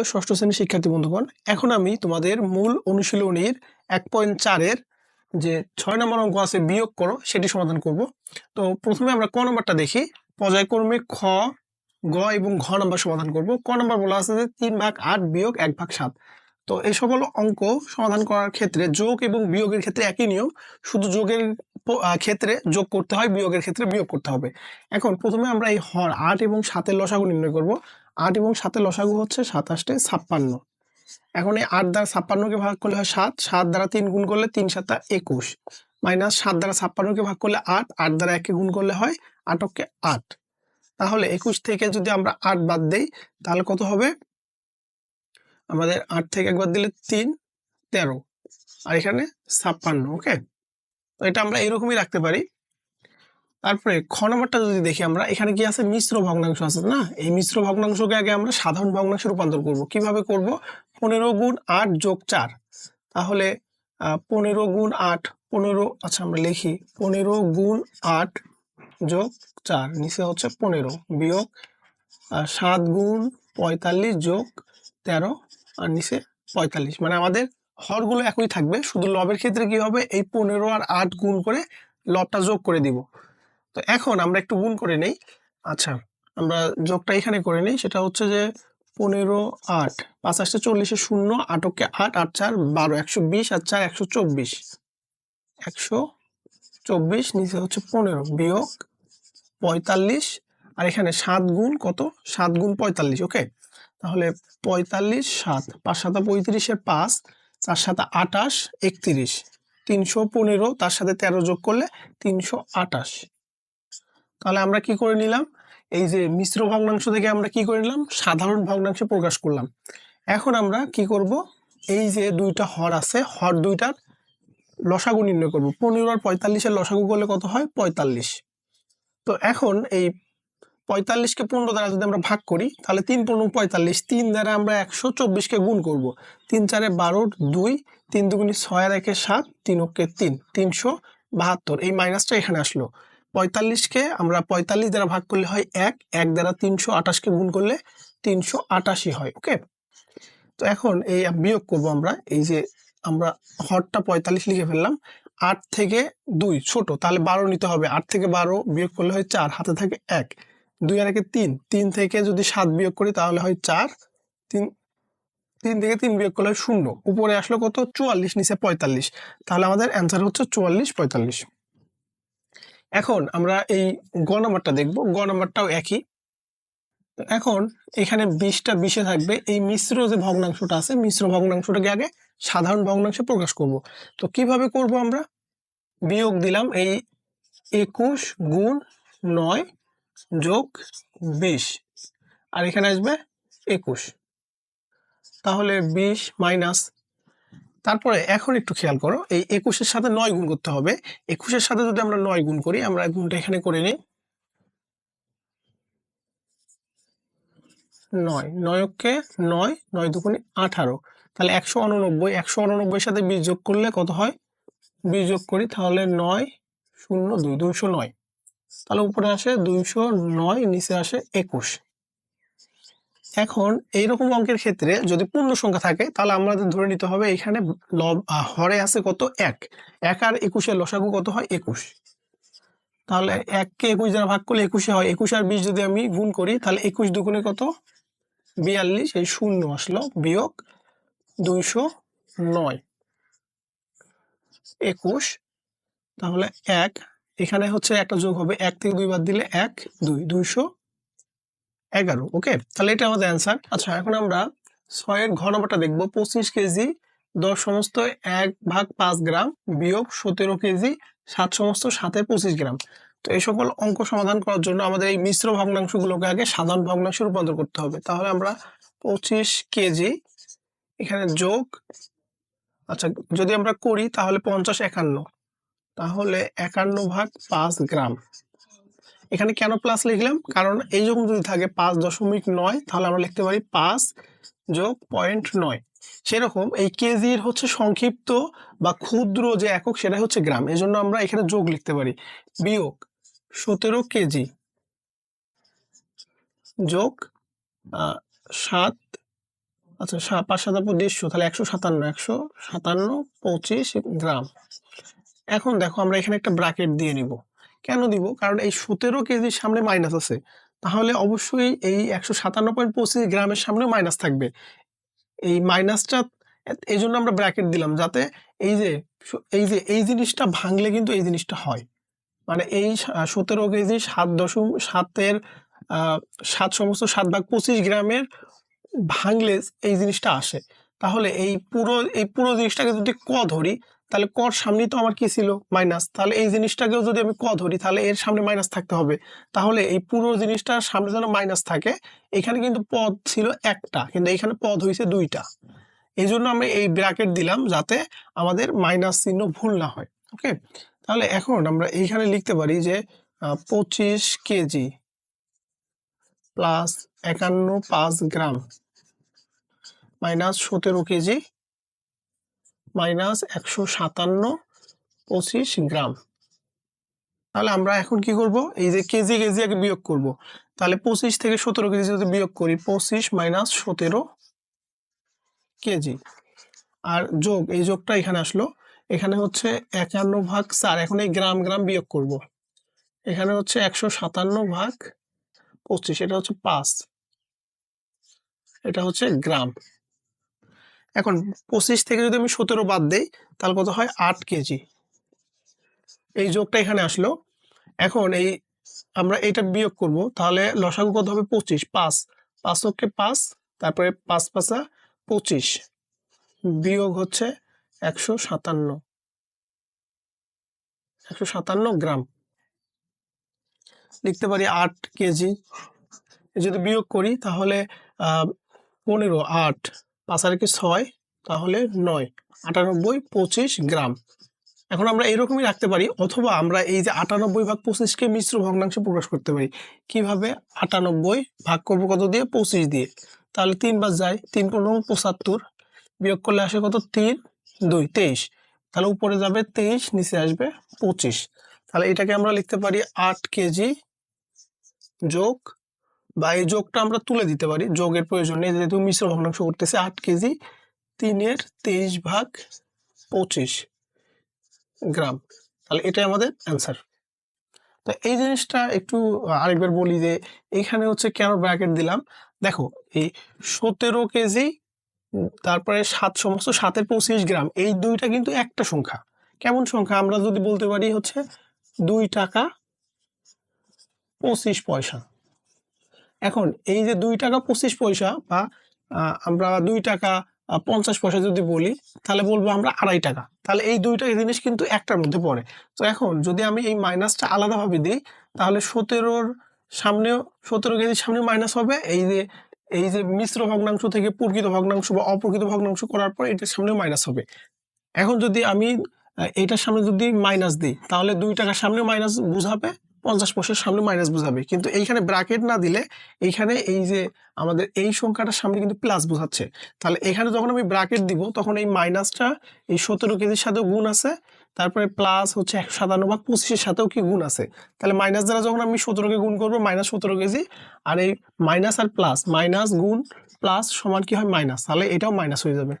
প্রিয় ষষ্ঠ শ্রেণির শিক্ষার্থী বন্ধুগণ, এখন আমি তোমাদের মূল অনুশীলনীর এক পয়েন্ট চারের যে ছয় নম্বর অঙ্ক আছে বিয়োগ করো, সেটি সমাধান করব। তো প্রথমে আমরা ক নম্বরটা দেখি। পর্যায়ক্রমে খ, গ এবং ঘ নম্বর সমাধান করব। ক নম্বর বলা আছে যে তিন ভাগ আট বিয়োগ এক ভাগ সাত। তো এই সকল অঙ্ক সমাধান করার ক্ষেত্রে যোগ এবং বিয়োগের ক্ষেত্রে একই নিয়ম। শুধু যোগের ক্ষেত্রে যোগ করতে হয়, বিয়োগের ক্ষেত্রে বিয়োগ করতে হবে। এখন প্রথমে আমরা এই হর আট এবং সাতের লসাগু নির্ণয় করব। আট এবং সাতের লসাগু হচ্ছে সাতাশটে ছাপ্পান্ন। এখন এই আট দ্বারা ছাপ্পান্নকে ভাগ করলে হয় সাত সাত দ্বারা তিন গুণ করলে তিন সাতটা একুশ। মাইনাস সাত দ্বারা ছাপ্পান্নকে ভাগ করলে আট আট দ্বারা একে গুণ করলে হয় আটককে আট। তাহলে একুশ থেকে যদি আমরা আট বাদ দেই, তাহলে কত হবে? আমাদের আট থেকে একবার দিলে তিন, তেরো। আর এখানে ছাপ্পান্ন ওকে এটা আমরা এরকমই রাখতে পারি। তারপরে খ নম্বরটা যদি দেখি আমরা, এখানে কি আছে? মিশ্র ভগ্নাংশ আছে, না? এই মিশ্র ভগ্নাংশকে আগে আমরা সাধারণ ভগ্নাংশে রূপান্তর করব। কীভাবে করব? পনেরো গুণ আট যোগ চার। তাহলে পনেরো গুণ আট, পনেরো আচ্ছা আমরা লিখি, পনেরো গুণ আট যোগ চার, নিচে হচ্ছে পনেরো বিয়োগ সাত গুণ পঁয়তাল্লিশ যোগ তেরো, আর নিচে পঁয়তাল্লিশ। মানে আমাদের হরগুলো একই থাকবে, শুধু লবের ক্ষেত্রে কি হবে? এই পনেরো আর আট গুণ করে লবটা যোগ করে দিব। তো এখন আমরা একটু গুণ করে নেই। আচ্ছা আমরা যোগটা এখানে করে নিই। সেটা হচ্ছে যে পনেরো আট, পাঁচ আসতে চল্লিশে শূন্য, আটকে আট আট চার, বারো, একশো বিশ আর চার, একশো চব্বিশ। একশো চব্বিশ, নিচে হচ্ছে পনেরো, বিয়োগ পঁয়তাল্লিশ, আর এখানে সাত গুণ কত? সাত গুণ পঁয়তাল্লিশ, ওকে? তাহলে পঁয়তাল্লিশ সাত, পাঁচ সাতা পঁয়ত্রিশে পাঁচ, চার সাতা আটাশ, একত্রিশ। তিনশো পনেরো, তার সাথে তেরো যোগ করলে তিনশো আটাশ। তাহলে আমরা কি করে নিলাম? এই যে মিশ্র ভগ্নাংশ থেকে আমরা কি করে নিলাম? সাধারণ ভগ্নাংশে প্রকাশ করলাম। এখন আমরা কি করব? এই যে দুইটা হর আছে, হর দুইটার লসাগু নির্ণয় করব। পনেরো আর পঁয়তাল্লিশের লসাগু করলে কত হয়? পঁয়তাল্লিশ। তো এখন এই পঁয়তাল্লিশকে পনেরো দ্বারা যদি আমরা ভাগ করি, তাহলে তিন পনেরো পঁয়তাল্লিশ, তিন দ্বারা আমরা একশো চব্বিশকে গুণ করব। তিন চারে বারো, দুই, তিন দুগুণি ছয় আর একে সাত, তিন ওকে তিন, তিনশো বাহাত্তর। এই মাইনাসটা এখানে আসলো। পঁয়তাল্লিশকে আমরা পঁয়তাল্লিশ দ্বারা ভাগ করলে হয় এক এক দ্বারা তিনশো আঠাশকে গুণ করলে তিনশো আটাশি হয় ওকে তো এখন এই বিয়োগ করব আমরা, এই যে আমরা হরটা পঁয়তাল্লিশ লিখে ফেললাম, আট থেকে দুই, ছোট, তাহলে বারো নিতে হবে, আট থেকে বারো বিয়োগ করলে হয় চার, হাতে থাকে এক, দুই আর একে তিন তিন থেকে যদি সাত বিয়োগ করি তাহলে হয় চার, তিন তিন থেকে তিন বিয়োগ করলে হয় শূন্য, উপরে আসলো কত? চুয়াল্লিশ, নিচে পঁয়তাল্লিশ, তাহলে আমাদের অ্যান্সার হচ্ছে চুয়াল্লিশ, পঁয়তাল্লিশ। এখন আমরা এই গ নাম্বারটা দেখব। গ নাম্বারটাও একই। এখন এখানে বিশটা বিশে থাকবে। এই মিশ্র যে ভগ্নাংশটা আছে, মিশ্র ভগ্নাংশটাকে আগে সাধারণ ভগ্নাংশে প্রকাশ করব। তো কীভাবে করব আমরা? বিয়োগ দিলাম এই একুশ গুণ নয় যোগ বিশ। আর এখানে আসবে একুশ। তাহলে বিশ মাইনাস তারপরে এখন একটু খেয়াল করো, এই একুশের সাথে নয় গুণ করতে হবে। একুশের সাথে যদি আমরা নয় গুণ করি, আমরা গুণটা এখানে করে নিই। নয় নয়কে নয় নয় দুগুণে আঠারো। তাহলে একশো উননব্বই, একশো উননব্বইয়ের সাথে বিশ যোগ করলে কত হয়? বিশ যোগ করি, তাহলে নয় শূন্য দুই, দুইশো নয়। তাহলে উপরে আসে দুইশো নয়, নিচে আসে একুশ। এখন এইরকম অঙ্কের ক্ষেত্রে যদি পূর্ণ সংখ্যা থাকে তাহলে আমাদের ধরে নিতে হবে এখানে লব হরে আছে কত? এক। এক আর একুশের লসাগু কত হয়? একুশ। তাহলে এককে একুশ দ্বারা ভাগ করলে একুশে হয়। একুশ আর বিশ যদি আমি গুণ করি তাহলে একুশ দুগুণে কত? বিয়াল্লিশ। এই শূন্য আসলো। বিয়োগ দুইশো নয়। একুশ। তাহলে এক। এখানে হচ্ছে একটা যোগ হবে। এক থেকে দুই বাদ দিলে এক দুই। দুইশো এগারো ওকে তাহলে এটা আমাদের অ্যান্সার আচ্ছা এখন আমরা ছয়ের ঘ নম্বরটা দেখব। পঁচিশ কেজি, দশ সমস্ত এক ভাগ পাঁচ গ্রাম, বিয়োগ সতেরো কেজি, সাত সমস্ত সাথে পঁচিশ গ্রাম। তো এই সকল অঙ্ক সমাধান করার জন্য আমাদের এই মিশ্র ভগ্নাংশগুলোকে আগে সাধারণ ভগ্নাংশে রূপান্তর করতে হবে। তাহলে আমরা পঁচিশ কেজি, এখানে যোগ আচ্ছা যদি আমরা করি তাহলে পঞ্চাশ একান্ন। তাহলে একান্ন ভাগ পাঁচ গ্রাম। এখানে কেন প্লাস লিখলাম? কারণ এই যখন যদি থাকে পাঁচ দশমিক নয়, তাহলে আমরা লিখতে পারি পাঁচ যোগ পয়েন্ট নয়। সেরকম এই কেজির হচ্ছে সংক্ষিপ্ত বা ক্ষুদ্র যে একক সেটা হচ্ছে গ্রাম। এই জন্য আমরা এখানে যোগ লিখতে পারি। বিয়োগ সতেরো কেজি যোগ সাত আচ্ছা পাঁচ সাতান্ন দেড়শো, তাহলে একশো সাতান্ন একশো সাতান্ন পঁচিশ গ্রাম। এখন দেখো আমরা এখানে একটা ব্র্যাকেট দিয়ে নিব। কেন দিব? কারণ এই সতেরো কেজির সামনে মাইনাস আছে। তাহলে অবশ্যই এই একশো সাতান্ন পয়েন্ট পঁচিশ গ্রামের সামনে মাইনাস থাকবে। এই মাইনাসটা এই জন্য আমরা ব্র্যাকেট দিলাম যাতে এই যে এই যে, এই জিনিসটা ভাঙলে কিন্তু এই জিনিসটা হয়। মানে এই সতেরো কেজি সাত দশম, সাতের সাত সমস্ত সাত ভাগ পঁচিশ গ্রামের ভাঙলে এই জিনিসটা আসে। তাহলে এই পুরো এই পুরো জিনিসটাকে যদি ক ধরি তাহলে কর সামনেই তো আমার কি ছিল? মাইনাস। তাহলে এই জিনিসটাকেও যদি আমি ক ধরি, তাহলে এর সামনে মাইনাস থাকতে হবে। তাহলে এই পুরো জিনিসটার সামনে যেন মাইনাস থাকে, এখানে কিন্তু পদ ছিল একটা, কিন্তু এখানে পদ হয়েছে দুইটা। এই জন্য আমরা এই ব্র্যাকেট দিলাম যাতে আমাদের মাইনাস চিহ্ন ভুল না হয়, ওকে? তাহলে এখন আমরা এইখানে লিখতে পারি যে পঁচিশ কেজি প্লাস একান্ন পাঁচ গ্রাম মাইনাস সতেরো কেজি মাইনাস একশো সাতান্ন পঁচিশ গ্রাম। তাহলে আমরা এখন কি করব? এই যে কেজি কেজি আগে বিয়োগ করব। তাহলে পঁচিশ থেকে সতেরো কেজি যদি বিয়োগ করি, পঁচিশ মাইনাস সতেরো কেজি আর যোগ, এই যোগটা এখানে আসলো। এখানে হচ্ছে একান্ন ভাগ চার। এখন এই গ্রাম গ্রাম বিয়োগ করব। এখানে হচ্ছে একশো সাতান্ন ভাগ পঁচিশ, এটা হচ্ছে পাঁচ। এটা হচ্ছে গ্রাম। এখন পঁচিশ থেকে যদি আমি সতেরো বাদ দেই তাহলে কত হয়? আট কেজি। এই যোগটা এখানে আসলো। এখন এই আমরা এটা বিয়োগ করব তাহলে লসাগু কত হবে? পঁচিশ পাঁচ। পাঁচ অক্ষে পাঁচ তারপরে পাঁচ পাঁচা পঁচিশ। বিয়োগ হচ্ছে একশো সাতান্ন। একশো সাতান্ন গ্রাম। লিখতে পারি আট কেজি। যদি বিয়োগ করি তাহলে আহ, পনেরো আট। পাঁচ কি ছয়, তাহলে নয়। আটানব্বই পঁচিশ গ্রাম। এখন আমরা এরকমই রাখতে পারি, অথবা আমরা এই যে আটানব্বই ভাগ পঁচিশকে মিশ্র ভগ্নাংশে প্রকাশ করতে পারি। কীভাবে? আটানব্বই ভাগ করব কত দিয়ে? পঁচিশ দিয়ে। তাহলে তিন বার যায়, তিন পনেরো পঁচাত্তর। বিয়োগ করলে আসে কত? তিন, দুই, তেইশ। তাহলে উপরে যাবে তেইশ, নিচে আসবে পঁচিশ। তাহলে এটাকে আমরা লিখতে পারি আট কেজি যোগ বা এই যোগটা আমরা তুলে দিতে পারি। যোগের প্রয়োজন নেই, যেহেতু মিশ্র ভগ্নাংশ করতেছে আট কেজি, তিনের তেইশ ভাগ পঁচিশ গ্রাম। তাহলে এটাই আমাদের অ্যান্সার। তো এই জিনিসটা একটু আরেকবার বলি যে, এখানে হচ্ছে কেন ব্র্যাকেট দিলাম? দেখো, এই সতেরো কেজি তারপরে সাত সমস্ত, সাতের পঁচিশ গ্রাম, এই দুইটা কিন্তু একটা সংখ্যা। কেমন সংখ্যা? আমরা যদি বলতে পারি হচ্ছে দুই টাকা পঁচিশ পয়সা। এখন এই যে দুই টাকা পঁচিশ পয়সা বা আমরা দুই টাকা পঞ্চাশ পয়সা যদি বলি, তাহলে বলব আমরা আড়াই টাকা। তাহলে এই দুইটা জিনিস কিন্তু একটার মধ্যে পড়ে। তো এখন যদি আমি এই মাইনাসটা আলাদাভাবে দিই, তাহলে সতেরোর সামনেও, সতেরো কেজির সামনে মাইনাস হবে। এই যে এই যে মিশ্র ভগ্নাংশ থেকে প্রকৃত ভগ্নাংশ বা অপ্রকৃত ভগ্নাংশ করার পর এটার সামনে মাইনাস হবে। এখন যদি আমি এটার সামনে যদি মাইনাস দিই, তাহলে দুই টাকার সামনে মাইনাস বুঝাবে। পঞ্চাশ পয়সার সামনে মাইনাস বোঝাবে। কিন্তু এইখানে ব্র্যাকেট না দিলে এইখানে এই যে আমাদের এই সংখ্যাটার সামনে কিন্তু প্লাস বোঝাচ্ছে। তাহলে এখানে যখন আমি ব্র্যাকেট দিব, তখন এই মাইনাসটা এই সতেরো কেজির সাথেও গুণ আছে, তারপরে প্লাস হচ্ছে একশো সাতান্ন বা পঁচিশের সাথেও কি গুণ আছে? তাহলে মাইনাস দ্বারা যখন আমি সতেরোকে গুণ করব মাইনাস সতেরো কেজি, আর এই মাইনাস আর প্লাস মাইনাস গুণ প্লাস সমান কি হয়? মাইনাস তাহলে এটাও মাইনাস হয়ে যাবে।